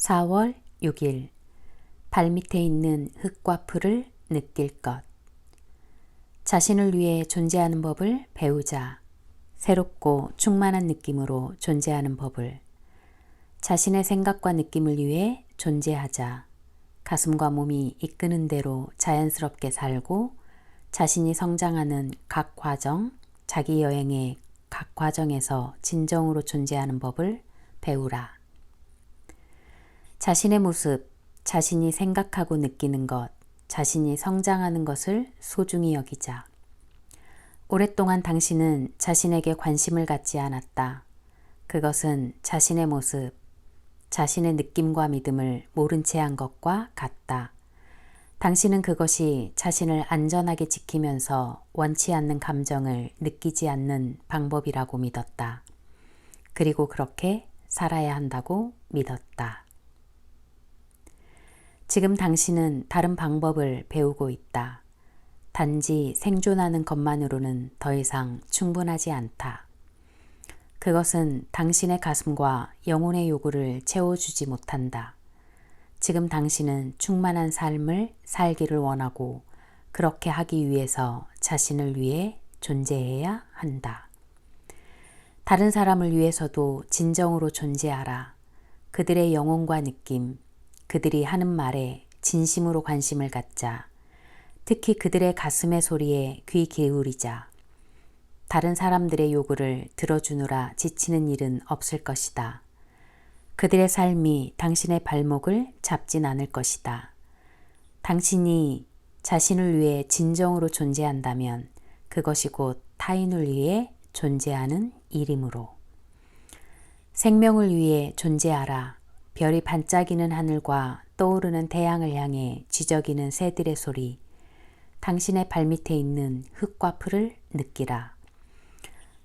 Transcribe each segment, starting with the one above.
4월 6일 발밑에 있는 흙과 풀을 느낄 것 자신을 위해 존재하는 법을 배우자. 새롭고 충만한 느낌으로 존재하는 법을 자신의 생각과 느낌을 위해 존재하자. 가슴과 몸이 이끄는 대로 자연스럽게 살고 자신이 성장하는 각 과정, 자기 여행의 각 과정에서 진정으로 존재하는 법을 배우라. 자신의 모습, 자신이 생각하고 느끼는 것, 자신이 성장하는 것을 소중히 여기자. 오랫동안 당신은 자신에게 관심을 갖지 않았다. 그것은 자신의 모습, 자신의 느낌과 믿음을 모른 채 한 것과 같다. 당신은 그것이 자신을 안전하게 지키면서 원치 않는 감정을 느끼지 않는 방법이라고 믿었다. 그리고 그렇게 살아야 한다고 믿었다. 지금 당신은 다른 방법을 배우고 있다. 단지 생존하는 것만으로는 더 이상 충분하지 않다. 그것은 당신의 가슴과 영혼의 요구를 채워주지 못한다. 지금 당신은 충만한 삶을 살기를 원하고 그렇게 하기 위해서 자신을 위해 존재해야 한다. 다른 사람을 위해서도 진정으로 존재하라. 그들의 영혼과 느낌, 그들이 하는 말에 진심으로 관심을 갖자. 특히 그들의 가슴의 소리에 귀 기울이자. 다른 사람들의 요구를 들어주느라 지치는 일은 없을 것이다. 그들의 삶이 당신의 발목을 잡진 않을 것이다. 당신이 자신을 위해 진정으로 존재한다면 그것이 곧 타인을 위해 존재하는 일이므로. 생명을 위해 존재하라. 별이 반짝이는 하늘과 떠오르는 태양을 향해 쥐저기는 새들의 소리, 당신의 발밑에 있는 흙과 풀을 느끼라.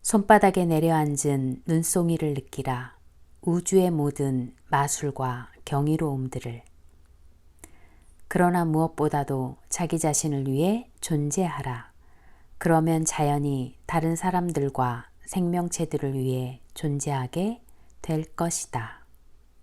손바닥에 내려앉은 눈송이를 느끼라. 우주의 모든 마술과 경이로움들을. 그러나 무엇보다도 자기 자신을 위해 존재하라. 그러면 자연히 다른 사람들과 생명체들을 위해 존재하게 될 것이다.